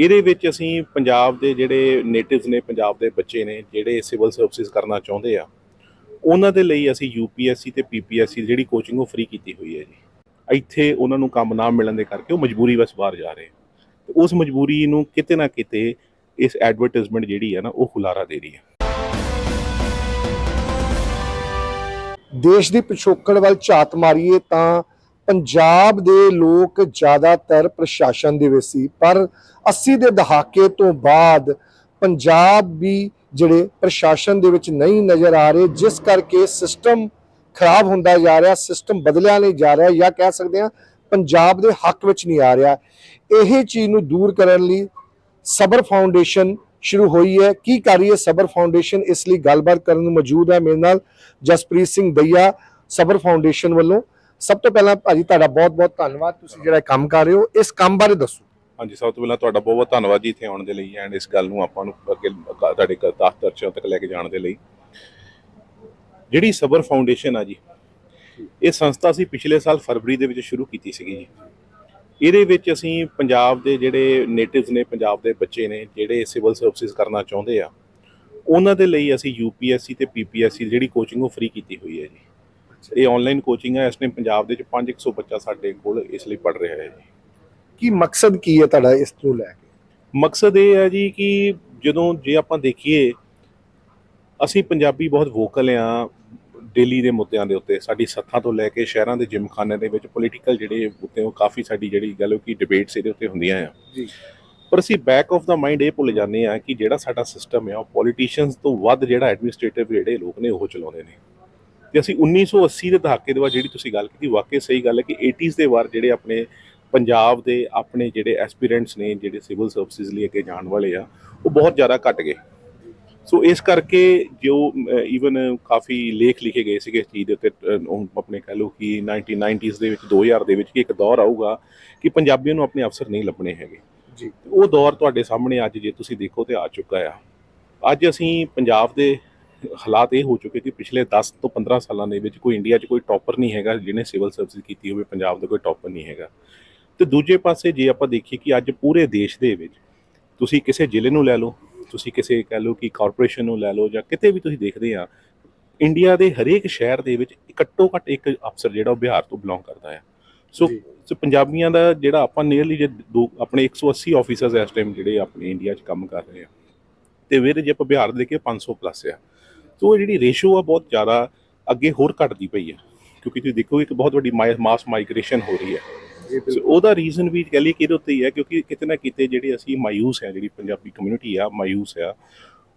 ਇਹਦੇ ਵਿੱਚ ਅਸੀਂ ਪੰਜਾਬ ਦੇ ਜਿਹੜੇ ਨੇਟਿਵਸ ਨੇ, ਪੰਜਾਬ ਦੇ ਬੱਚੇ ਨੇ, ਜਿਹੜੇ ਸਿਵਲ ਸਰਵਿਸਿਜ਼ ਕਰਨਾ ਚਾਹੁੰਦੇ ਆ, ਉਹਨਾਂ ਦੇ ਲਈ ਅਸੀਂ ਯੂਪੀਐਸਸੀ ਤੇ ਪੀਪੀਐਸਸੀ ਜਿਹੜੀ ਕੋਚਿੰਗ ਉਹ ਫ੍ਰੀ ਕੀਤੀ ਹੋਈ ਹੈ ਜੀ। ਇੱਥੇ ਉਹਨਾਂ ਨੂੰ ਕੰਮ ਨਾ ਮਿਲਣ ਦੇ ਕਰਕੇ ਉਹ ਮਜਬੂਰੀ ਵਸ ਬਾਹਰ ਜਾ ਰਹੇ ਤੇ ਉਸ ਮਜਬੂਰੀ ਨੂੰ ਕਿਤੇ ਨਾ ਕਿਤੇ ਇਸ ਐਡਵਰਟਾਈਜ਼ਮੈਂਟ ਜਿਹੜੀ ਹੈ ਨਾ, ਉਹ ਖੁਲਾਰਾ ਦੇ ਰਹੀ ਹੈ ਦੇਸ਼ ਦੀ ਪਿਛੋਕੜ ਵੱਲ ਝਾਤ ਮਾਰੀਏ ਤਾਂ ਪੰਜਾਬ ਦੇ ਲੋਕ ਜ਼ਿਆਦਾਤਰ ਪ੍ਰਸ਼ਾਸਨ ਦੇ ਵਿੱਚ ਸੀ, ਪਰ 80 ਦੇ ਦਹਾਕੇ ਤੋਂ ਬਾਅਦ ਪੰਜਾਬ ਵੀ ਜਿਹੜੇ ਪ੍ਰਸ਼ਾਸਨ ਦੇ ਵਿੱਚ ਨਹੀਂ ਨਜ਼ਰ ਆ ਰਹੇ, ਜਿਸ ਕਰਕੇ ਸਿਸਟਮ ਖਰਾਬ ਹੁੰਦਾ ਜਾ ਰਿਹਾ ਸਿਸਟਮ ਬਦਲਿਆ ਨਹੀਂ ਜਾ ਰਿਹਾ ਜਾਂ ਕਹਿ ਸਕਦੇ ਹਾਂ ਪੰਜਾਬ ਦੇ ਹੱਕ ਵਿੱਚ ਨਹੀਂ ਆ ਰਿਹਾ। ਇਹ ਚੀਜ਼ ਨੂੰ ਦੂਰ ਕਰਨ ਲਈ ਸਬਰ ਫਾਊਂਡੇਸ਼ਨ ਸ਼ੁਰੂ ਹੋਈ ਹੈ। ਕੀ ਕਰ ਰਹੀ ਹੈ ਸਬਰ ਫਾਊਂਡੇਸ਼ਨ ਇਸ ਲਈ ਗੱਲਬਾਤ ਕਰਨ ਨੂੰ ਮੌਜੂਦ ਹੈ ਮੇਰੇ ਨਾਲ ਜਸਪ੍ਰੀਤ ਸਿੰਘ ਦਈਆ, ਸਬਰ ਫਾਊਂਡੇਸ਼ਨ ਵੱਲੋਂ। ਸਭ ਤੋਂ ਪਹਿਲਾਂ ਭਾਜੀ ਤੁਹਾਡਾ ਬਹੁਤ-ਬਹੁਤ ਧੰਨਵਾਦ। ਤੁਸੀਂ ਜਿਹੜਾ ਇਹ ਕੰਮ ਕਰ ਰਹੇ ਹੋ, ਇਸ ਕੰਮ ਬਾਰੇ ਦੱਸੋ। ਹਾਂਜੀ, ਸਭ ਤੋਂ ਪਹਿਲਾਂ ਤੁਹਾਡਾ ਬਹੁਤ ਬਹੁਤ ਧੰਨਵਾਦ ਜੀ ਇੱਥੇ ਆਉਣ ਦੇ ਲਈ ਐਂਡ ਇਸ ਗੱਲ ਨੂੰ ਆਪਾਂ ਨੂੰ ਅੱਗੇ ਤੁਹਾਡੇ ਤਖਤ ਦਰਸ਼ਕਾਂ ਤੱਕ ਲੈ ਕੇ ਜਾਣ ਦੇ ਲਈ। ਜਿਹੜੀ ਸਬਰ ਫਾਊਂਡੇਸ਼ਨ ਆ ਜੀ, ਇਹ ਸੰਸਥਾ ਅਸੀਂ ਪਿਛਲੇ ਸਾਲ ਫਰਵਰੀ ਦੇ ਵਿੱਚ ਸ਼ੁਰੂ ਕੀਤੀ ਸੀਗੀ ਜੀ। ਇਹਦੇ ਵਿੱਚ ਅਸੀਂ ਪੰਜਾਬ ਦੇ ਜਿਹੜੇ ਨੇਟਿਵਸ ਨੇ, ਪੰਜਾਬ ਦੇ ਬੱਚੇ ਨੇ, ਜਿਹੜੇ ਸਿਵਲ ਸਰਵਿਸਿਜ਼ ਕਰਨਾ ਚਾਹੁੰਦੇ ਆ, ਉਹਨਾਂ ਦੇ ਲਈ ਅਸੀਂ ਯੂਪੀਐਸਸੀ ਤੇ ਪੀਪੀਐਸਸੀ ਜਿਹੜੀ ਕੋਚਿੰਗ ਉਹ ਫ੍ਰੀ ਕੀਤੀ ਹੋਈ ਹੈ ਜੀ। ਇਹ ਆਨਲਾਈਨ ਕੋਚਿੰਗ ਹੈ ਇਸ ਟਾਈਮ ਪੰਜਾਬ ਦੇ ਵਿੱਚ 5100 ਬੱਚਾ ਸਾਡੇ ਕੋਲ ਇਸ ਲਈ ਪੜ ਰਿਹਾ ਹੈ ਜੀ। ਕੀ ਮਕਸਦ ਕੀ ਹੈ ਤੁਹਾਡਾ ਇਸ ਤੋਂ ਲੈ ਕੇ? ਮਕਸਦ ਇਹ ਹੈ ਜੀ ਕਿ ਜਦੋਂ ਜੇ ਆਪਾਂ ਦੇਖੀਏ ਅਸੀਂ ਪੰਜਾਬੀ ਬਹੁਤ ਵੋਕਲ ਆ ਦਿੱਲੀ ਦੇ ਮੁੱਦਿਆਂ ਦੇ ਉੱਤੇ। ਸਾਡੀ ਸੱਥਾਂ ਤੋਂ ਲੈ ਕੇ ਸ਼ਹਿਰਾਂ ਦੇ ਜਿਮਖਾਨੇ ਦੇ ਵਿੱਚ ਪੋਲੀਟੀਕਲ ਜਿਹੜੇ ਉੱਤੇ ਉਹ ਕਾਫੀ ਸਾਡੀ ਜਿਹੜੀ ਗੱਲ ਉਹ ਕਿ ਡਿਬੇਟਸ ਇਹਦੇ ਉੱਤੇ ਹੁੰਦੀਆਂ ਆ। ਜੀ। ਪਰ ਅਸੀਂ ਬੈਕ ਆਫ ਦਾ ਮਾਈਂਡ ਇਹ ਭੁੱਲ ਜਾਂਦੇ ਆ ਕਿ ਜਿਹੜਾ ਸਾਡਾ ਸਿਸਟਮ ਆ ਉਹ ਪੋਲੀਟੀਸ਼ੀਅਨਸ ਤੋਂ ਵੱਧ ਜਿਹੜਾ ਐਡਮਿਨਿਸਟ੍ਰੇਟਿਵ ਜਿਹੜੇ ਲੋਕ ਨੇ ਉਹ ਚਲਾਉਂਦੇ ਨੇ। ਤੇ ਅਸੀਂ 1980 ਦੇ ਦਹਾਕੇ ਦੇ ਬਾਅਦ ਜਿਹੜੀ ਤੁਸੀਂ ਗੱਲ ਕੀਤੀ ਵਾਕਈ ਸਹੀ ਗੱਲ ਹੈ ਕਿ 80s ਦੇ ਵਾਰ ਜਿਹੜੇ ਆਪਣੇ ਪੰਜਾਬ ਦੇ ਆਪਣੇ ਜਿਹੜੇ ਐਸਪੀਰੈਂਟਸ ਨੇ ਜਿਹੜੇ ਸਿਵਲ ਸਰਵਿਸਿਜ਼ ਲਈ ਅੱਗੇ ਜਾਣ ਵਾਲੇ ਆ ਉਹ ਬਹੁਤ ਜ਼ਿਆਦਾ ਘਟ ਗਏ। ਸੋ ਇਸ ਕਰਕੇ ਜੋ ਈਵਨ ਕਾਫੀ ਲੇਖ ਲਿਖੇ ਗਏ ਸੀਗੇ ਇਸ ਚੀਜ਼ ਦੇ ਉੱਤੇ ਆਪਣੇ ਕਹ ਲਓ ਕਿ 1990s ਦੇ ਵਿੱਚ 2000 ਦੇ ਵਿੱਚ ਕਿ ਇੱਕ ਦੌਰ ਆਊਗਾ ਕਿ ਪੰਜਾਬੀਆਂ ਨੂੰ ਆਪਣੇ ਅਫਸਰ ਨਹੀਂ ਲੱਭਣੇ ਹੈਗੇ। ਜੀ। ਉਹ ਦੌਰ ਤੁਹਾਡੇ ਸਾਹਮਣੇ ਅੱਜ ਜੇ ਤੁਸੀਂ ਦੇਖੋ ਤੇ ਆ ਚੁੱਕਾ ਆ। ਅੱਜ ਅਸੀਂ ਪੰਜਾਬ ਦੇ ਹਾਲਾਤ ਇਹ ਹੋ ਚੁੱਕੇ ਕਿ ਪਿਛਲੇ 10 ਤੋਂ 15 ਸਾਲਾਂ ਦੇ ਵਿੱਚ ਕੋਈ ਇੰਡੀਆ 'ਚ ਕੋਈ ਟੌਪਰ ਨਹੀਂ ਹੈਗਾ ਜਿਹਨੇ ਸਿਵਲ ਸਰਵਿਸ ਕੀਤੀ ਹੋਵੇ ਪੰਜਾਬ ਦਾ ਕੋਈ ਟੌਪਰ ਨਹੀਂ ਹੈਗਾ। ਤੇ ਦੂਜੇ ਪਾਸੇ ਜੇ ਆਪਾਂ ਦੇਖੀਏ ਕਿ ਅੱਜ ਪੂਰੇ ਦੇਸ਼ ਦੇ ਵਿੱਚ ਤੁਸੀਂ ਕਿਸੇ ਜ਼ਿਲ੍ਹੇ ਨੂੰ ਲੈ ਲਓ ਤੁਸੀਂ ਕਿਸੇ ਕਹਿ ਲਓ ਕਿ ਕਾਰਪੋਰੇਸ਼ਨ ਨੂੰ ਲੈ ਲਓ ਜਾਂ ਕਿਤੇ ਵੀ ਤੁਸੀਂ ਦੇਖਦੇ ਆ ਇੰਡੀਆ ਦੇ ਹਰੇਕ ਸ਼ਹਿਰ ਦੇ ਵਿੱਚ ਘੱਟੋ ਘੱਟ ਇੱਕ ਅਫਸਰ ਜਿਹੜਾ ਉਹ ਬਿਹਾਰ ਤੋਂ ਬਿਲੋਂਗ ਕਰਦਾ ਹੈ ਸੋ। ਸੋ ਪੰਜਾਬੀਆਂ ਦਾ ਜਿਹੜਾ ਆਪਾਂ ਨੀਅਰਲੀ ਜੇ ਦੋ ਆਪਣੇ 180 ਆਫੀਸਰਸ ਇਸ ਟਾਈਮ ਜਿਹੜੇ ਆਪਣੇ ਇੰਡੀਆ 'ਚ ਕੰਮ ਕਰ ਰਹੇ ਆ। ਤੇ ਵੀਰ ਜੇ ਆਪਾਂ ਬਿਹਾਰ ਦੇ ਦੇਖੀਏ 500 ਪਲੱਸ ਆ। ਸੋ ਜਿਹੜੀ ਰੇਸ਼ੋ ਆ ਬਹੁਤ ਜ਼ਿਆਦਾ ਅੱਗੇ ਹੋਰ ਘਟਦੀ ਪਈ ਆ। ਕਿਉਂਕਿ ਤੁਸੀਂ ਦੇਖੋ ਇੱਕ ਬਹੁਤ ਵੱਡੀ ਮਾਸ ਮਾਈਗ੍ਰੇਸ਼ਨ ਹੋ ਰਹੀ ਹੈ ਸੋ ਉਹਦਾ ਰੀਜ਼ਨ ਵੀ ਕਹ ਲਈ ਕਿ ਇਹਦੇ ਉੱਤੇ ਹੀ ਹੈ ਕਿਉਂਕਿ ਕਿਤੇ ਨਾ ਕਿਤੇ ਜਿਹੜੇ ਅਸੀਂ ਮਾਯੂਸ ਹੈ ਜਿਹੜੀ ਪੰਜਾਬੀ ਕਮਿਊਨਿਟੀ ਆ ਮਾਯੂਸ ਆ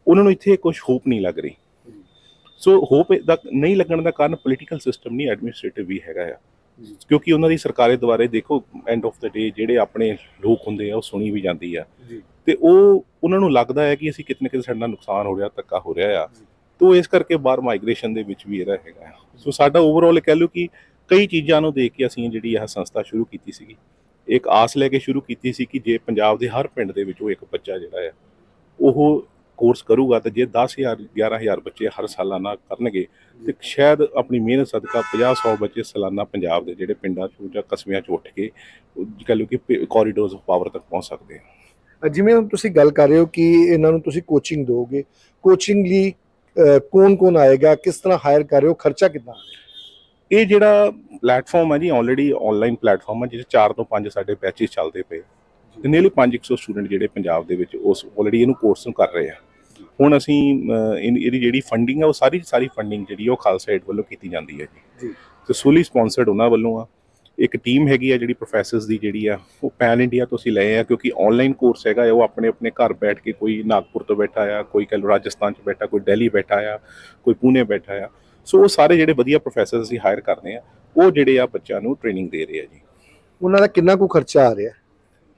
ਉਹਨਾਂ ਨੂੰ ਇੱਥੇ ਕੁਝ ਹੋਪ ਨਹੀਂ ਲੱਗ ਰਹੀ। ਸੋ ਹੋਪ ਦਾ ਨਹੀਂ ਲੱਗਣ ਦਾ ਕਾਰਨ ਪੋਲੀਟੀਕਲ ਸਿਸਟਮ ਨਹੀਂ ਐਡਮਿਨਿਸਟ੍ਰੇਟਿਵ ਵੀ ਹੈਗਾ ਆ। ਕਿਉਂਕਿ ਉਹਨਾਂ ਦੀ ਸਰਕਾਰੇ ਦੁਆਰੇ ਦੇਖੋ ਐਂਡ ਆਫ ਦਾ ਡੇ ਜਿਹੜੇ ਆਪਣੇ ਲੋਕ ਹੁੰਦੇ ਆ ਉਹ ਸੁਣੀ ਵੀ ਜਾਂਦੀ ਆ। ਤੇ ਉਹ ਉਹਨਾਂ ਨੂੰ ਲੱਗਦਾ ਹੈ ਕਿ ਅਸੀਂ ਕਿਤੇ ਨਾ ਕਿਤੇ ਸਾਡਾ ਨੁਕਸਾਨ ਹੋ ਰਿਹਾ ਧੱਕਾ ਹੋ ਰਿਹਾ ਆ। ਤੋ ਇਸ ਕਰਕੇ ਬਾਹਰ ਮਾਈਗ੍ਰੇਸ਼ਨ ਦੇ ਵਿੱਚ ਵੀ ਇਹਦਾ ਹੈਗਾ ਆ। ਸੋ ਸਾਡਾ ਓਵਰਆਲ ਕਹਿ ਲਓ ਕਿ ਕਈ ਚੀਜ਼ਾਂ ਨੂੰ ਦੇਖ ਕੇ ਅਸੀਂ ਜਿਹੜੀ ਇਹ ਸੰਸਥਾ ਸ਼ੁਰੂ ਕੀਤੀ ਸੀਗੀ, ਇੱਕ ਆਸ ਲੈ ਕੇ ਸ਼ੁਰੂ ਕੀਤੀ ਸੀ ਕਿ ਜੇ ਪੰਜਾਬ ਦੇ ਹਰ ਪਿੰਡ ਦੇ ਵਿੱਚ ਉਹ ਇੱਕ ਬੱਚਾ ਜਿਹੜਾ ਆ ਉਹ ਕੋਰਸ ਕਰੂਗਾ ਤਾਂ ਜੇ 10000 11000 ਬੱਚੇ ਹਰ ਸਾਲਾਨਾ ਕਰਨਗੇ ਤੇ ਸ਼ਾਇਦ ਆਪਣੀ ਮਿਹਨਤ ਸਦਕਾ 50 100 ਬੱਚੇ ਸਾਲਾਨਾ ਪੰਜਾਬ ਦੇ ਜਿਹੜੇ ਪਿੰਡਾਂ ਚੋਂ ਜਾਂ ਕਸਬਿਆਂ ਚੋਂ ਉੱਠ ਕੇ, ਉਹ ਕਹਿ ਲਓ ਕਿ ਕੋਰੀਡੋਰਸ ਆਫ ਪਾਵਰ ਤੱਕ ਪਹੁੰਚ ਸਕਦੇ ਆ ਜਿਵੇਂ ਹੁਣ ਤੁਸੀਂ ਗੱਲ ਕਰ ਰਹੇ ਹੋ ਕਿ ਇਹਨਾਂ ਨੂੰ ਤੁਸੀਂ ਕੋਚਿੰਗ ਦੋਗੇ ਕੋਚਿੰਗ ਲਈ ਕੌਣ ਕੌਣ ਆਏਗਾ ਕਿਸ ਤਰ੍ਹਾਂ ਹਾਇਰ ਕਰ ਰਹੇ ਹੋ ਖਰਚਾ ਕਿੰਨਾ ਇਹ ਜਿਹੜਾ ਪਲੇਟਫਾਰਮ ਹੈ ਜੀ ਆਲਰੇਡੀ ਆਨਲਾਈਨ ਪਲੇਟਫਾਰਮ ਹੈ ਜਿਹਦੇ 4 ਤੋਂ 5 ਸਾਡੇ ਬੈਚਸ ਚੱਲਦੇ ਪਏ ਤੇ ਨੀਅਰਲੀ 500 ਸਟੂਡੈਂਟ ਜਿਹੜੇ ਪੰਜਾਬ ਦੇ ਵਿੱਚ ਉਸ ਆਲਰੇਡੀ ਇਹਨੂੰ ਕੋਰਸ ਨੂੰ ਕਰ ਰਹੇ ਆ। ਹੁਣ ਅਸੀਂ ਇਹਦੀ ਜਿਹੜੀ ਫੰਡਿੰਗ ਹੈ ਉਹ ਸਾਰੀ ਸਾਰੀ ਫੰਡਿੰਗ ਜਿਹੜੀ ਉਹ ਖਾਲਸਾ ਏਡ ਵੱਲੋਂ ਕੀਤੀ ਜਾਂਦੀ ਹੈ ਜੀ। ਜੀ। ਤੇ ਸੋਲੀ ਸਪਾਂਸਰਡ ਉਹਨਾਂ ਵੱਲੋਂ ਆ। ਇੱਕ ਟੀਮ ਹੈਗੀ ਆ ਜਿਹੜੀ ਪ੍ਰੋਫੈਸਰਸ ਦੀ ਜਿਹੜੀ ਆ ਉਹ ਪੈਨ ਇੰਡੀਆ ਤੋਂ ਅਸੀਂ ਲਏ ਆ ਕਿਉਂਕਿ ਆਨਲਾਈਨ ਕੋਰਸ ਹੈਗਾ ਉਹ ਆਪਣੇ ਆਪਣੇ ਘਰ ਬੈਠ ਕੇ ਕੋਈ ਨਾਗਪੁਰ ਤੋਂ ਬੈਠਾ ਆ ਕੋਈ ਕੱਲ ਰਾਜਸਥਾਨ ਚ ਬੈਠਾ ਕੋਈ ਦਿੱਲੀ ਬੈਠਾ ਆ ਕੋਈ ਪੂਨੇ ਬੈਠਾ ਆ। ਸੋ ਉਹ ਸਾਰੇ ਜਿਹੜੇ ਵਧੀਆ ਪ੍ਰੋਫੈਸਰਸ ਅਸੀਂ ਹਾਇਰ ਕਰਦੇ ਆ ਉਹ ਜਿਹੜੇ ਆ ਬੱਚਿਆਂ ਨੂੰ ਟ੍ਰੇਨਿੰਗ ਦੇ ਰਹੇ ਆ ਜੀ। ਉਹਨਾਂ ਦਾ ਕਿੰਨਾ ਕੁ ਖਰਚਾ ਆ ਰਿਹਾ?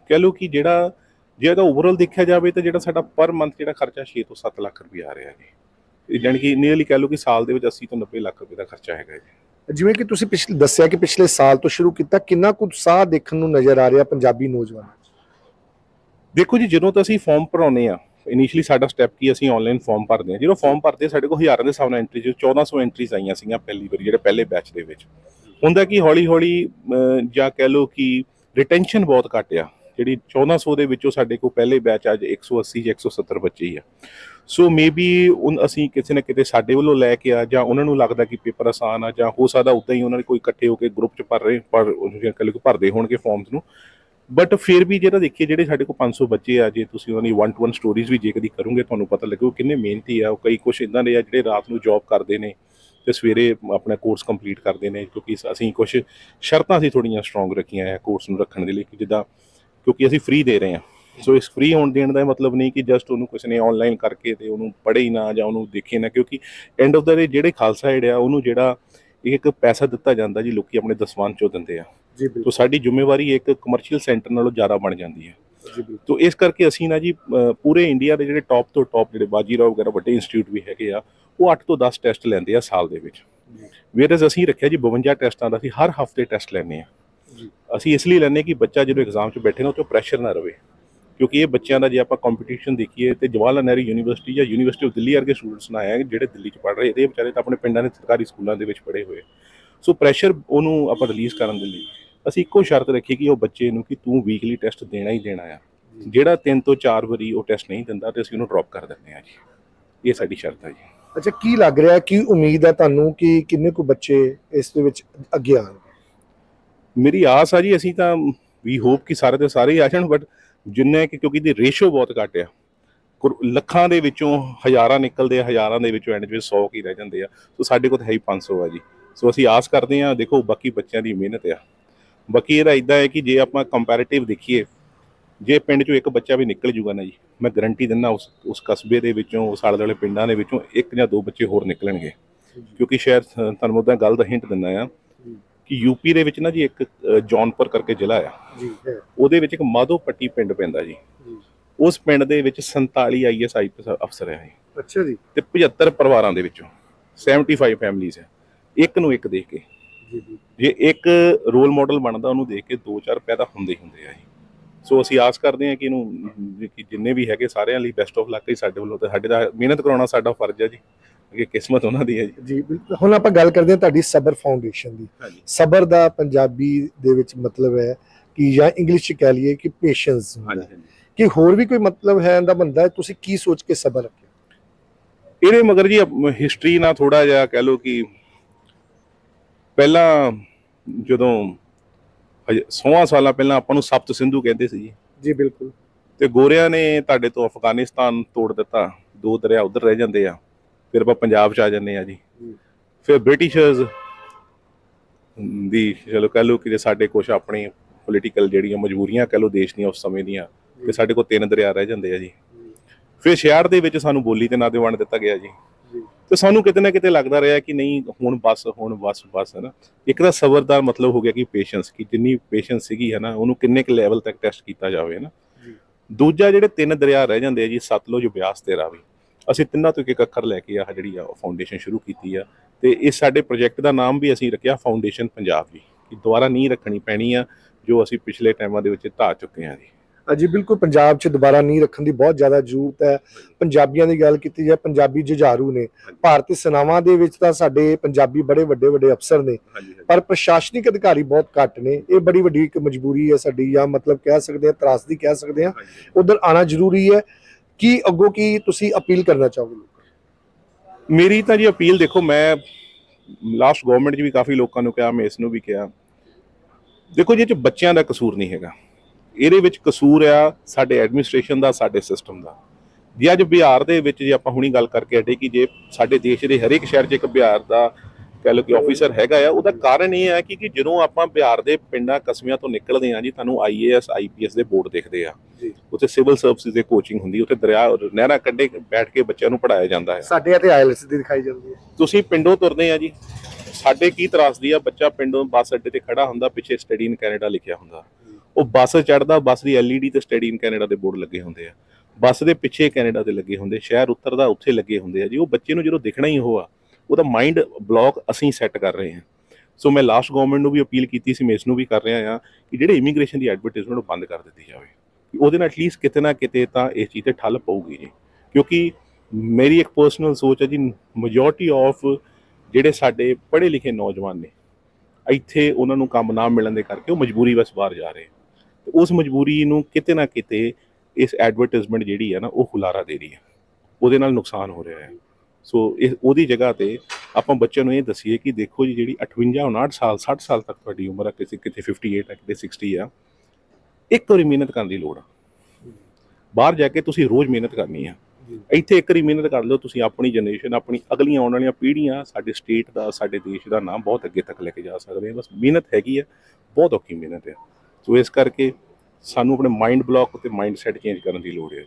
ਕਹਿ ਲਓ ਕਿ ਜਿਹੜਾ ਜੇ ਇਹਦਾ ਓਵਰਆਲ ਦੇਖਿਆ ਜਾਵੇ ਤਾਂ ਜਿਹੜਾ ਸਾਡਾ ਪਰ ਮੰਥ ਜਿਹੜਾ ਖਰਚਾ 6 ਤੋਂ 7 ਲੱਖ ਰੁਪਏ ਆ ਰਿਹਾ ਜੀ। ਜਾਣੀ ਕਿ ਨੀਅਰਲੀ ਕਹਿ ਲਓ ਕਿ ਸਾਲ ਦੇ ਵਿੱਚ 80 ਤੋਂ 90 ਲੱਖ ਰੁਪਏ ਦਾ ਖਰਚਾ ਹੈਗਾ ਜੀ। ਜਿਵੇਂ ਕਿ ਤੁਸੀਂ ਪਿਛਲੇ ਦੱਸਿਆ ਕਿ ਪਿਛਲੇ ਸਾਲ ਤੋਂ ਸ਼ੁਰੂ ਕੀਤਾ, ਕਿੰਨਾ ਕੁ ਉਤਸ਼ਾਹ ਦੇਖਣ ਨੂੰ ਨਜ਼ਰ ਆ ਰਿਹਾ ਪੰਜਾਬੀ ਨੌਜਵਾਨਾਂ 'ਚ ਦੇਖੋ ਜੀ, ਜਦੋਂ ਤਾਂ ਅਸੀਂ ਫਾਰਮ ਭਰਾਉਨੇ ਆ ਇਨੀਸ਼ੀਅਲੀ ਸਾਡਾ ਸਟੈਪ ਕੀ ਅਸੀਂ ਆਨਲਾਈਨ ਫਾਰਮ ਭਰਦੇ ਆ ਜਦੋਂ ਫਾਰਮ ਭਰਦੇ ਸਾਡੇ ਕੋਲ ਹਜ਼ਾਰਾਂ ਦੇ ਹਿਸਾਬ ਨਾਲ ਐਂਟਰੀ ਜੋ 1400 ਐਂਟਰੀਜ਼ ਆਈਆਂ ਸੀਗੀਆਂ ਪਹਿਲੀ ਵਾਰੀ, ਜਿਹੜੇ ਪਹਿਲੇ ਬੈਚ ਦੇ ਵਿੱਚ। ਹੁੰਦਾ ਕਿ ਹੌਲੀ ਹੌਲੀ ਜਾਂ ਕਹਿ ਲਓ ਕਿ ਰਿਟੈਂਸ਼ਨ ਬਹੁਤ ਘੱਟ ਆ। ਜਿਹੜੀ 1400 ਦੇ ਵਿੱਚੋਂ ਸਾਡੇ ਕੋਲ ਪਹਿਲੇ ਬੈਚ ਅੱਜ 180 ਜਾਂ 170 ਬੱਚੇ ਹੀ ਆ। ਸੋ ਮੇਬੀ ਅਸੀਂ ਕਿਸੇ ਨਾ ਕਿਤੇ ਸਾਡੇ ਵੱਲੋਂ ਲੈ ਕੇ ਆ, ਜਾਂ ਉਹਨਾਂ ਨੂੰ ਲੱਗਦਾ ਕਿ ਪੇਪਰ ਆਸਾਨ ਆ, ਜਾਂ ਹੋ ਸਕਦਾ ਉਦਾਂ ਹੀ ਉਹਨਾਂ ਨੇ ਕੋਈ ਇਕੱਠੇ ਹੋ ਕੇ ਗਰੁੱਪ ਚ ਭਰ ਰਹੇ ਪਰ ਉਹਨਾਂ ਕੱਲ ਕੋ ਭਰਦੇ ਹੋਣਗੇ ਫਾਰਮਸ ਨੂੰ। ਬਟ ਫਿਰ ਵੀ ਜਿਹੜਾ ਦੇਖੀਏ, ਜਿਹੜੇ ਸਾਡੇ ਕੋਲ 500 ਬੱਚੇ ਆ, ਜੇ ਤੁਸੀਂ ਉਹਨਾਂ ਦੀ ਵਨ ਟੂ ਵਨ ਸਟੋਰੀਜ਼ ਵੀ ਜੇ ਕਦੀ ਕਰੋਗੇ, ਤੁਹਾਨੂੰ ਪਤਾ ਲੱਗੂ ਕਿੰਨੇ ਮਿਹਨਤੀ ਆ। ਉਹ ਕਈ ਕੁਛ ਇਦਾਂ ਦੇ ਆ ਜਿਹੜੇ ਰਾਤ ਨੂੰ ਜੌਬ ਕਰਦੇ ਨੇ ਤੇ ਸਵੇਰੇ ਆਪਣਾ ਕੋਰਸ ਕੰਪਲੀਟ ਕਰਦੇ ਨੇ, ਕਿਉਂਕਿ ਅਸੀਂ ਕੁਝ ਸ਼ਰਤਾਂ ਅਸੀਂ ਥੋੜੀਆਂ ਸਟਰੋਂਗ ਰੱਖੀਆਂ ਆ ਕੋਰਸ ਨੂੰ ਰੱਖਣ ਦੇ ਲਈ, ਕਿ ਜਿੱਦਾਂ ਕਿਉਂਕਿ ਅਸੀਂ ਫ੍ਰੀ ਦੇ ਰਹੇ ਹਾਂ। ਸੋ ਇਸ ਫ੍ਰੀ ਹੋਣ ਦੇਣ ਦਾ ਮਤਲਬ ਨਹੀਂ ਕਿ ਜਸਟ ਉਹਨੂੰ ਕਿਸੇ ਨੇ ਆਨਲਾਈਨ ਕਰਕੇ ਤੇ ਉਹਨੂੰ ਪੜ੍ਹੇ ਹੀ ਨਾ ਜਾਂ ਉਹਨੂੰ ਦੇਖੇ ਨਾ ਕਿਉਂਕਿ ਐਂਡ ਆਫ ਦਾ ਡੇ ਜਿਹੜੇ ਖਾਲਸਾ ਏਡ ਆ ਉਹਨੂੰ ਜਿਹੜਾ ਇੱਕ ਪੈਸਾ ਦਿੱਤਾ ਜਾਂਦਾ ਜੀ ਲੋਕੀ ਆਪਣੇ ਦਸਵੰਧ ਚੋਂ ਦਿੰਦੇ ਆ। ਜੀ ਤੋ ਸਾਡੀ ਜ਼ਿੰਮੇਵਾਰੀ ਇੱਕ ਕਮਰਸ਼ੀਅਲ ਸੈਂਟਰ ਨਾਲੋਂ ਜ਼ਿਆਦਾ ਬਣ ਜਾਂਦੀ ਹੈ। ਤੋ ਇਸ ਕਰਕੇ ਅਸੀਂ ਨਾ ਜੀ ਪੂਰੇ ਇੰਡੀਆ ਦੇ ਜਿਹੜੇ ਟੌਪ ਤੋਂ ਟੌਪ ਜਿਹੜੇ ਬਾਜੀਰਾਓ ਵਗੈਰਾ ਵੱਡੇ ਇੰਸਟੀਚਿਊਟ ਵੀ ਹੈਗੇ ਆ ਉਹ 8 ਤੋਂ 10 ਟੈਸਟ ਲੈਂਦੇ ਆ ਸਾਲ ਦੇ ਵਿੱਚ। ਵੇਰਸ ਅਸੀਂ ਰੱਖਿਆ ਜੀ 52 ਟੈਸਟਾਂ ਦਾ ਅਸੀਂ ਹਰ ਹਫ਼ਤੇ ਟੈਸਟ ਲੈਂਦੇ ਆ। ਅਸੀਂ ਇਸ ਲਈ ਲੈਂਦੇ ਕਿ ਬੱਚਾ ਜਦੋਂ ਐਗਜ਼ਾਮ 'ਚ ਬੈਠੇ ਨਾ ਉਹ 'ਚੋਂ ਪ੍ਰੈਸ਼ਰ ਨਾ ਰਵੇ। ਕਿਉਂਕਿ ਇਹ ਬੱਚਿਆਂ ਦਾ ਜੇ ਆਪਾਂ ਕੰਪੀਟੀਸ਼ਨ ਦੇਖੀਏ ਤੇ ਜਵਾਹਰ ਲਾਲ ਨਹਿਰੂ ਯੂਨੀਵਰਸਿਟੀ ਜਾਂ ਯੂਨੀਵਰਸਿਟੀ ਆਫ ਦਿੱਲੀ ਵਰਗੇ ਸਟੂਡੈਂਟਸ ਨਾ ਆਏ, ਜਿਹੜੇ ਦਿੱਲੀ 'ਚ ਪੜ੍ਹ ਰਹੇ ਇਹਦੇ ਵਿਚਾਰੇ ਤਾਂ ਆਪਣੇ ਪਿੰਡਾਂ ਦੇ ਸਰਕਾਰੀ ਸਕੂਲਾਂ ਦੇ ਵਿੱਚ ਪੜ੍ਹੇ ਹੋਏ। ਸੋ ਪ੍ਰੈਸ਼ਰ ਉਹਨੂੰ ਆਪਾਂ ਰਿਲੀਜ਼ ਕਰਨ ਦੇ ਲਈ। ਅਸੀਂ ਇੱਕੋ ਸ਼ਰਤ ਰੱਖੀ ਕਿ ਉਹ ਬੱਚੇ ਨੂੰ ਕਿ ਤੂੰ ਵੀਕਲੀ ਟੈਸਟ ਦੇਣਾ ਹੀ ਦੇਣਾ ਆ। ਜਿਹੜਾ 3 ਤੋਂ 4 ਵਾਰੀ ਉਹ ਟੈਸਟ ਨਹੀਂ ਦਿੰਦਾ ਤੇ ਅਸੀਂ ਉਹਨੂੰ ਡ੍ਰੌਪ ਕਰ ਦਿੰਦੇ ਆ ਜੀ। ਇਹ ਸਾਡੀ ਸ਼ਰਤ ਹੈ ਜੀ। ਅੱਛਾ, ਕੀ ਲੱਗ ਰਿਹਾ ਕੀ ਉਮੀਦ ਹੈ ਤੁਹਾਨੂੰ ਕਿ ਕਿੰਨੇ ਕੁ ਬੱਚੇ ਇਸ ਦੇ ਵਿੱਚ ਅੱਗੇ ਆਣ ਮੇਰੀ ਆਸ ਆ ਜੀ ਅਸੀਂ ਤਾਂ ਵੀ ਹੋਪ ਕਿ ਸਾਰੇ ਦੇ ਸਾਰੇ ਆ ਜਾਣ ਬਟ ਜਿੰਨੇ ਕਿ ਕਿਉਂਕਿ ਦੀ ਰੇਸ਼ੋ ਬਹੁਤ ਘੱਟ ਆ। ਲੱਖਾਂ ਦੇ ਵਿੱਚੋਂ ਹਜ਼ਾਰਾਂ ਨਿਕਲਦੇ ਆ ਹਜ਼ਾਰਾਂ ਦੇ ਵਿੱਚੋਂ ਐਂਡ ਵਿੱਚ 100 ਕੀ ਰਹਿ ਜਾਂਦੇ ਆ। ਸੋ ਸਾਡੇ ਕੋਲ ਤਾਂ ਹੈ ਹੀ 500 ਆ ਜੀ। ਸੋ ਅਸੀਂ ਆਸ ਕਰਦੇ ਆ ਦੇਖੋ ਬਾਕੀ ਬੱਚਿਆਂ ਦੀ ਮਿਹਨਤ ਆ। ਬਾਕੀ ਇਹਦਾ ਇਦਾਂ ਹੈ ਕਿ ਜੇ ਆਪਾਂ ਕੰਪੈਰੀਟਿਵ ਦੇਖੀਏ ਜੇ ਪਿੰਡ ਚੋਂ ਇੱਕ ਬੱਚਾ ਵੀ ਨਿਕਲ ਜੂਗਾ ਨਾ ਜੀ ਮੈਂ ਗਾਰੰਟੀ ਦਿੰਦਾ ਉਸ ਉਸ ਕਸਬੇ ਦੇ ਵਿੱਚੋਂ ਉਸ ਆਲੇ ਦੁਆਲੇ ਪਿੰਡਾਂ ਦੇ ਵਿੱਚੋਂ ਇੱਕ ਜਾਂ ਦੋ ਬੱਚੇ ਹੋਰ ਨਿਕਲਣਗੇ। ਕਿਉਂਕਿ ਸ਼ਾਇਦ ਤੁਹਾਨੂੰ ਉਹਦਾ ਗੱਲ ਦਾ ਹਿੰਟ ਦਿੰਦਾ ਆ ਕਿ ਯੂਪੀ ਦੇ ਵਿੱਚ ਨਾ ਜੀ ਇੱਕ ਜੌਨਪੁਰ ਕਰਕੇ ਜ਼ਿਲ੍ਹਾ ਆ। ਜੀ ਉਹਦੇ ਵਿੱਚ ਇੱਕ ਮਾਧੋਪੱਟੀ ਪਿੰਡ ਪੈਂਦਾ ਜੀ। ਜੀ। ਉਸ ਪਿੰਡ ਦੇ ਵਿੱਚ 47 ਆਈਐਸ ਆਈਪੀਐਸ ਅਫਸਰ ਹੈ ਅੱਛਾ ਜੀ। ਤੇ 75 ਪਰਿਵਾਰਾਂ ਦੇ ਵਿੱਚੋਂ 75 ਫੈਮਲੀਆਂ ਹੈ ਇੱਕ ਨੂੰ ਇੱਕ ਦੇਖ ਕੇ। ਜੀ ਜੀ। ਜੇ ਇੱਕ ਰੋਲ ਮਾਡਲ ਬਣਦਾ ਉਹਨੂੰ ਦੇਖ ਕੇ ਦੋ ਚਾਰ ਪੈਦਾ ਹੁੰਦੇ ਹੁੰਦੇ ਆ ਜੀ। ਸੋ ਅਸੀਂ ਆਸ ਕਰਦੇ ਹਾਂ ਕਿ ਇਹਨੂੰ ਕਿ ਜਿੰਨੇ ਵੀ ਹੈਗੇ ਸਾਰਿਆਂ ਲਈ ਬੈਸਟ ਆਫ ਲੱਕ ਹੀ ਸਾਡੇ ਵੱਲੋਂ ਤੇ ਸਾਡੇ ਦਾ ਮਿਹਨਤ ਕਰਾਉਣਾ ਸਾਡਾ ਫਰਜ਼ ਹੈ ਜੀ। ਕਿ ਕਿਸਮਤ ਉਹਨਾਂ ਦੀ ਹੈ ਜੀ। ਜੀ ਬਿਲਕੁਲ। ਹੁਣ ਆਪਾਂ ਗੱਲ ਕਰਦੇ ਹਾਂ ਤੁਹਾਡੀ ਸਬਰ ਫਾਊਂਡੇਸ਼ਨ ਦੀ। ਹਾਂਜੀ। ਸਬਰ ਦਾ ਪੰਜਾਬੀ ਦੇ ਵਿੱਚ ਮਤਲਬ ਹੈ ਕਿ ਜਾਂ ਇੰਗਲਿਸ਼ ਚ ਕਹਿ ਲਈਏ ਕਿ ਪੇਸ਼ੈਂਸ ਹਾਂਜੀ ਕਿ ਹੋਰ ਵੀ ਕੋਈ ਮਤਲਬ ਹੈ ਇਹਦਾ ਬੰਦਾ ਤੁਸੀਂ ਕੀ ਸੋਚ ਕੇ ਸਬਰ ਰੱਖਿਆ? ਇਹਦੇ ਮਗਰ ਜੀ ਹਿਸਟਰੀ ਨਾਲ ਥੋੜਾ ਜਿਹਾ ਕਹਿ ਲਓ ਕਿ ਪਹਿਲਾਂ ਜਦੋਂ 100 ਸਾਲਾਂ ਪਹਿਲਾਂ ਆਪਾਂ ਨੂੰ ਸਪਤ ਸਿੰਧੂ ਕਹਿੰਦੇ ਸੀ ਜੀ। ਜੀ ਬਿਲਕੁਲ। ਤੇ ਗੋਰਿਆਂ ਨੇ ਤੁਹਾਡੇ ਤੋਂ ਅਫਗਾਨਿਸਤਾਨ ਤੋੜ ਦਿੱਤਾ। ਦੋ ਦਰਿਆ ਉਧਰ ਰਹਿ ਜਾਂਦੇ ਆ। ਫਿਰ ਆਪਾਂ ਪੰਜਾਬ ਚ ਆ ਜਾਂਦੇ ਆ ਜੀ। ਫਿਰ ਬ੍ਰਿਟਿਸ਼ਰਸ ਦੀ ਚਲੋ ਕਹਿ ਲਓ ਕਿ ਜੇ ਸਾਡੇ ਕੁਝ ਆਪਣੀ ਪੋਲੀਟੀਕਲ ਜਿਹੜੀਆਂ ਮਜਬੂਰੀਆਂ ਕਹਿ ਲਓ ਦੇਸ਼ ਦੀਆਂ ਉਸ ਸਮੇਂ ਦੀਆਂ ਤੇ ਸਾਡੇ ਕੋਲ ਤਿੰਨ ਦਰਿਆ ਰਹਿ ਜਾਂਦੇ ਆ ਜੀ। ਫਿਰ ਸ਼ਹਿਰ ਦੇ ਵਿੱਚ ਸਾਨੂੰ ਬੋਲੀ ਤੇ ਨਾ ਦੇ ਵੰਡ ਦਿੱਤਾ ਗਿਆ ਜੀ। ਤੇ ਸਾਨੂੰ ਕਿਤੇ ਨਾ ਕਿਤੇ ਲੱਗਦਾ ਰਿਹਾ ਕਿ ਨਹੀਂ ਹੁਣ ਬਸ ਹੁਣ ਬਸ ਬਸ ਹੈ ਨਾ ਇੱਕ ਤਾਂ ਸਬਰ ਦਾ ਮਤਲਬ ਹੋ ਗਿਆ ਕਿ ਪੇਸ਼ੈਂਸ ਕਿ ਜਿੰਨੀ ਪੇਸ਼ੈਂਸ ਸੀਗੀ ਹੈ ਨਾ ਉਹਨੂੰ ਕਿੰਨੇ ਕੁ ਲੈਵਲ ਤੱਕ ਟੈਸਟ ਕੀਤਾ ਜਾਵੇ ਨਾ ਜੀ। ਦੂਜਾ ਜਿਹੜੇ ਤਿੰਨ ਦਰਿਆ ਰਹਿ ਜਾਂਦੇ ਆ ਜੀ ਸਤਲੁਜ ਬਿਆਸ ਤੇ ਰਾਵੀ। ਅਸੀਂ ਤਿੰਨਾਂ ਤੋਂ ਇੱਕ ਅੱਖਰ ਲੈ ਕੇ ਆ ਜਿਹੜੀ ਆ ਫਾਊਂਡੇਸ਼ਨ ਸ਼ੁਰੂ ਕੀਤੀ ਆ। ਤੇ ਇਸ ਸਾਡੇ ਪ੍ਰੋਜੈਕਟ ਦਾ ਨਾਮ ਵੀ ਅਸੀਂ ਰੱਖਿਆ ਫਾਊਂਡੇਸ਼ਨ ਪੰਜਾਬ ਜੀ ਕਿ ਦੁਬਾਰਾ ਨਹੀਂ ਰੱਖਣੀ ਪੈਣੀ ਆ ਜੋ ਅਸੀਂ ਪਿਛਲੇ ਟਾਈਮਾਂ ਦੇ ਵਿੱਚ ਢਾ ਚੁੱਕੇ ਆ ਜੀ। ਅਜੀ ਬਿਲਕੁਲ ਪੰਜਾਬ 'ਚ ਦੁਬਾਰਾ ਨਹੀਂ ਰੱਖਣ ਦੀ ਬਹੁਤ ਜ਼ਿਆਦਾ ਜ਼ਰੂਰਤ ਹੈ। ਪੰਜਾਬੀਆਂ ਦੀ ਗੱਲ ਕੀਤੀ ਜਾਏ ਪੰਜਾਬੀ ਜੁਝਾਰੂ ਨੇ। ਭਾਰਤੀ ਸੈਨਾਵਾਂ ਦੇ ਵਿੱਚ ਤਾਂ ਸਾਡੇ ਪੰਜਾਬੀ ਬੜੇ ਵੱਡੇ ਵੱਡੇ ਅਫਸਰ ਨੇ। ਪਰ ਪ੍ਰਸ਼ਾਸਨਿਕ ਅਧਿਕਾਰੀ ਬਹੁਤ ਘੱਟ ਨੇ। ਇਹ ਬੜੀ ਵੱਡੀ ਇੱਕ ਮਜਬੂਰੀ ਹੈ ਸਾਡੀ ਜਾਂ ਮਤਲਬ ਕਹਿ ਸਕਦੇ ਹਾਂ ਤਰਾਸਦੀ ਕਹਿ ਸਕਦੇ ਹਾਂ। ਉਧਰ ਆਣਾ ਜ਼ਰੂਰੀ ਹੈ। ਕੀ ਅੱਗੋਂ ਕੀ ਤੁਸੀਂ ਅਪੀਲ ਕਰਨਾ ਚਾਹੋਗੇ ਮੇਰੀ ਤਾਂ ਜੀ ਅਪੀਲ ਦੇਖੋ, ਮੈਂ ਲਾਸਟ ਗਵਰਨਮੈਂਟ 'ਚ ਵੀ ਕਾਫੀ ਲੋਕਾਂ ਨੂੰ ਕਿਹਾ, ਮੈਂ ਇਸ ਨੂੰ ਵੀ ਕਿਹਾ। ਦੇਖੋ ਜੇ 'ਚ ਬੱਚਿਆਂ ਦਾ ਕਸੂਰ ਨਹੀਂ ਹੈਗਾ। ਇਹਦੇ ਵਿੱਚ ਕਸੂਰ ਆ ਸਾਡੇ ਐਡਮਿਨਿਸਟ੍ਰੇਸ਼ਨ ਦਾ, ਸਾਡੇ ਸਿਸਟਮ ਦਾ। ਜੇ ਅੱਜ ਬਿਹਾਰ ਦੇ ਵਿੱਚ ਜੇ ਆਪਾਂ ਹੁਣੀ ਗੱਲ ਕਰਕੇ ਹਟੇ ਕਿ ਜੇ ਸਾਡੇ ਦੇਸ਼ ਦੇ ਹਰੇਕ ਸ਼ਹਿਰ 'ਚ ਇੱਕ ਬਿਹਾਰ ਦਾ ਕਹਿ ਲਓ ਕਿ ਆਫੀਸਰ ਹੈਗਾ ਆ ਉਹਦਾ ਕਾਰਨ ਇਹ ਹੈ ਕਿ ਕਿ ਜਦੋਂ ਆਪਾਂ ਬਿਹਾਰ ਦੇ ਪਿੰਡਾਂ ਕਸਬਿਆਂ ਤੋਂ ਨਿਕਲਦੇ ਆ ਜੀ ਤੁਹਾਨੂੰ ਆਈਏਐਸ ਆਈਪੀਐਸ ਦੇ ਬੋਰਡ ਦਿਖਦੇ ਆ। ਉੱਥੇ ਸਿਵਲ ਸਰਵਿਸਿਜ਼ ਦੇ ਕੋਚਿੰਗ ਹੁੰਦੀ ਉੱਥੇ ਦਰਿਆ ਨਹਿਰਾਂ ਕੰਢੇ ਬੈਠ ਕੇ ਬੱਚਿਆਂ ਨੂੰ ਪੜਾਇਆ ਜਾਂਦਾ ਹੈ। ਸਾਡੇ ਇੱਥੇ ਆਇਲਸ ਦੀ ਦਿਖਾਈ ਜਾਂਦੀ ਹੈ। ਤੁਸੀਂ ਪਿੰਡੋਂ ਤੁਰਦੇ ਆ ਜੀ ਸਾਡੇ ਕੀ ਤਰਾਸਦੀ ਆ ਬੱਚਾ ਪਿੰਡੋਂ ਬੱਸ ਅੱਡੇ ਤੇ ਖੜਾ ਹੁੰਦਾ ਪਿੱਛੇ ਸਟੱਡੀ ਇਨ ਕੈਨੇਡਾ ਲਿਖਿਆ ਹੁੰਦਾ। ਉਹ ਬੱਸ ਚੜਦਾ ਬੱਸ ਦੀ ਐਲਈਡੀ ਤੇ ਸਟੱਡੀ ਇਨ ਕੈਨੇਡਾ ਦੇ ਬੋਰਡ ਲੱਗੇ ਹੁੰਦੇ ਆ। ਬੱਸ ਦੇ ਪਿੱਛੇ ਕੈਨੇਡਾ ਦੇ ਲੱਗੇ ਹੁੰਦੇ ਸ਼ਹਿਰ ਉਤਰਦਾ ਉੱਥੇ ਲੱਗੇ ਹੁੰਦੇ ਆ ਜੀ। ਉਹ ਬੱਚੇ ਨੂੰ ਜਦੋਂ ਦਿਖਣਾ ਹੀ ਉਹ ਆ ਉਹਦਾ ਮਾਈਂਡ ਬਲੌਕ ਅਸੀਂ ਸੈੱਟ ਕਰ ਰਹੇ ਹਾਂ। ਸੋ ਮੈਂ ਲਾਸਟ ਗਵਰਨਮੈਂਟ ਨੂੰ ਵੀ ਅਪੀਲ ਕੀਤੀ ਸੀ, ਮੈਂ ਇਸ ਨੂੰ ਵੀ ਕਰ ਰਿਹਾ ਆ ਕਿ ਜਿਹੜੇ ਇਮੀਗ੍ਰੇਸ਼ਨ ਦੀ ਐਡਵਰਟਾਈਜ਼ਮੈਂਟ ਉਹ ਬੰਦ ਕਰ ਦਿੱਤੀ ਜਾਵੇ। ਕਿ ਉਹਦੇ ਨਾਲ ਐਟਲੀਸਟ ਕਿਤੇ ਨਾ ਕਿਤੇ ਤਾਂ ਇਸ ਚੀਜ਼ ਤੇ ਠੱਲ ਪਊਗੀ ਜੀ। ਕਿਉਂਕਿ ਮੇਰੀ ਇੱਕ ਪਰਸਨਲ ਸੋਚ ਹੈ ਜੀ ਮੈਜੋਰਟੀ ਆਫ ਜਿਹੜੇ ਸਾਡੇ ਪੜ੍ਹੇ ਲਿਖੇ ਨੌਜਵਾਨ ਨੇ, ਇੱਥੇ ਉਹਨਾਂ ਨੂੰ ਕੰਮ ਨਾ ਮਿਲਣ ਦੇ ਕਰਕੇ ਉਹ ਮਜਬੂਰੀ ਵਸ ਬਾਹਰ ਜਾ ਰਹੇ ਤੇ ਉਸ ਮਜਬੂਰੀ ਨੂੰ ਕਿਤੇ ਨਾ ਕਿਤੇ ਇਸ ਐਡਵਰਟਾਈਜ਼ਮੈਂਟ ਜਿਹੜੀ ਹੈ ਨਾ, ਉਹ ਹੁਲਾਰਾ ਦੇ ਰਹੀ ਹੈ। ਉਹਦੇ ਨਾਲ ਨੁਕਸਾਨ ਹੋ ਰਿਹਾ ਹੈ। ਸੋ ਇਹ ਉਹਦੀ ਜਗ੍ਹਾ ਤੇ ਆਪਾਂ ਬੱਚਿਆਂ ਨੂੰ ਇਹ ਦਸੀਏ ਕਿ ਦੇਖੋ ਜੀ ਜਿਹੜੀ 58 59 ਸਾਲ 60 ਸਾਲ ਤੱਕ ਤੁਹਾਡੀ ਉਮਰ ਹੈ ਕਿਸੇ ਕਿਤੇ 58 ਹੈ ਕਿਤੇ 60 ਆ ਇੱਕ ਵਾਰੀ ਮਿਹਨਤ ਕਰਨ ਦੀ ਲੋੜ ਆ। ਬਾਹਰ ਜਾ ਕੇ ਤੁਸੀਂ ਰੋਜ਼ ਮਿਹਨਤ ਕਰਨੀ ਆ। ਇੱਥੇ ਇੱਕ ਵਾਰੀ ਮਿਹਨਤ ਕਰ ਲਓ ਤੁਸੀਂ ਆਪਣੀ ਜਨਰੇਸ਼ਨ ਆਪਣੀ ਅਗਲੀਆਂ ਆਉਣ ਵਾਲੀਆਂ ਪੀੜ੍ਹੀਆਂ ਸਾਡੇ ਸਟੇਟ ਦਾ ਸਾਡੇ ਦੇਸ਼ ਦਾ ਨਾਮ ਬਹੁਤ ਅੱਗੇ ਤੱਕ ਲੈ ਕੇ ਜਾ ਸਕਦੇ ਆ। ਬਸ ਮਿਹਨਤ ਹੈਗੀ ਆ ਬਹੁਤ ਔਖੀ ਮਿਹਨਤ ਹੈ ਸੋ ਇਸ ਕਰਕੇ ਸਾਨੂੰ ਆਪਣੇ ਮਾਈਂਡ ਬਲੌਕ ਤੇ ਮਾਈਂਡ ਸੈਟ ਚੇਂਜ ਕਰਨ ਦੀ ਲੋੜ ਹੈ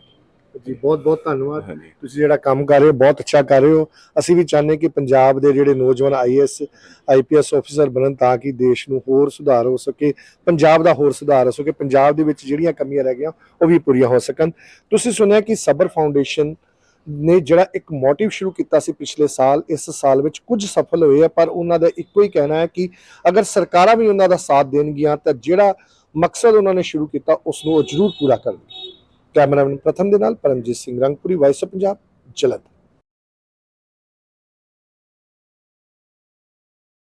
ਜੀ ਬਹੁਤ ਬਹੁਤ ਧੰਨਵਾਦ। ਹਾਂਜੀ। ਤੁਸੀਂ ਜਿਹੜਾ ਕੰਮ ਕਰ ਰਹੇ ਹੋ ਬਹੁਤ ਅੱਛਾ ਕਰ ਰਹੇ ਹੋ। ਅਸੀਂ ਵੀ ਚਾਹੁੰਦੇ ਕਿ ਪੰਜਾਬ ਦੇ ਜਿਹੜੇ ਨੌਜਵਾਨ ਆਈਐਸ ਆਈਪੀਐਸ ਅਫਸਰ ਬਣਨ ਤਾਂ ਕਿ ਦੇਸ਼ ਨੂੰ ਹੋਰ ਸੁਧਾਰ ਹੋ ਸਕੇ ਪੰਜਾਬ ਦਾ ਹੋਰ ਸੁਧਾਰ ਹੋ ਸਕੇ ਪੰਜਾਬ ਦੇ ਵਿੱਚ ਜਿਹੜੀਆਂ ਕਮੀਆਂ ਰਹਿ ਗਈਆਂ ਉਹ ਵੀ ਪੂਰੀਆਂ ਹੋ ਸਕਣ। ਤੁਸੀਂ ਸੁਣਿਆ ਕਿ ਸਬਰ ਫਾਊਂਡੇਸ਼ਨ ਨੇ ਜਿਹੜਾ ਇੱਕ ਮੋਟਿਵ ਸ਼ੁਰੂ ਕੀਤਾ ਸੀ ਪਿਛਲੇ ਸਾਲ ਇਸ ਸਾਲ ਵਿੱਚ ਕੁਝ ਸਫਲ ਹੋਏ ਆ ਪਰ ਉਹਨਾਂ ਦਾ ਇੱਕੋ ਹੀ ਕਹਿਣਾ ਹੈ ਕਿ ਅਗਰ ਸਰਕਾਰਾਂ ਵੀ ਉਹਨਾਂ ਦਾ ਸਾਥ ਦੇਣਗੀਆਂ ਤਾਂ ਜਿਹੜਾ ਮਕਸਦ ਉਹਨਾਂ ਨੇ ਸ਼ੁਰੂ ਕੀਤਾ ਉਸ ਨੂੰ ਉਹ ਜ਼ਰੂਰ ਪੂਰਾ ਕਰਨਗੇ ਕੈਮਰਾਮੈਨ ਪ੍ਰਥਮ ਦੇ ਨਾਲ ਪਰਮਜੀਤ ਸਿੰਘ ਰੰਗਪੁਰੀ ਵਾਇਸ ਆਫ ਪੰਜਾਬ ਜਲੰਧਰ।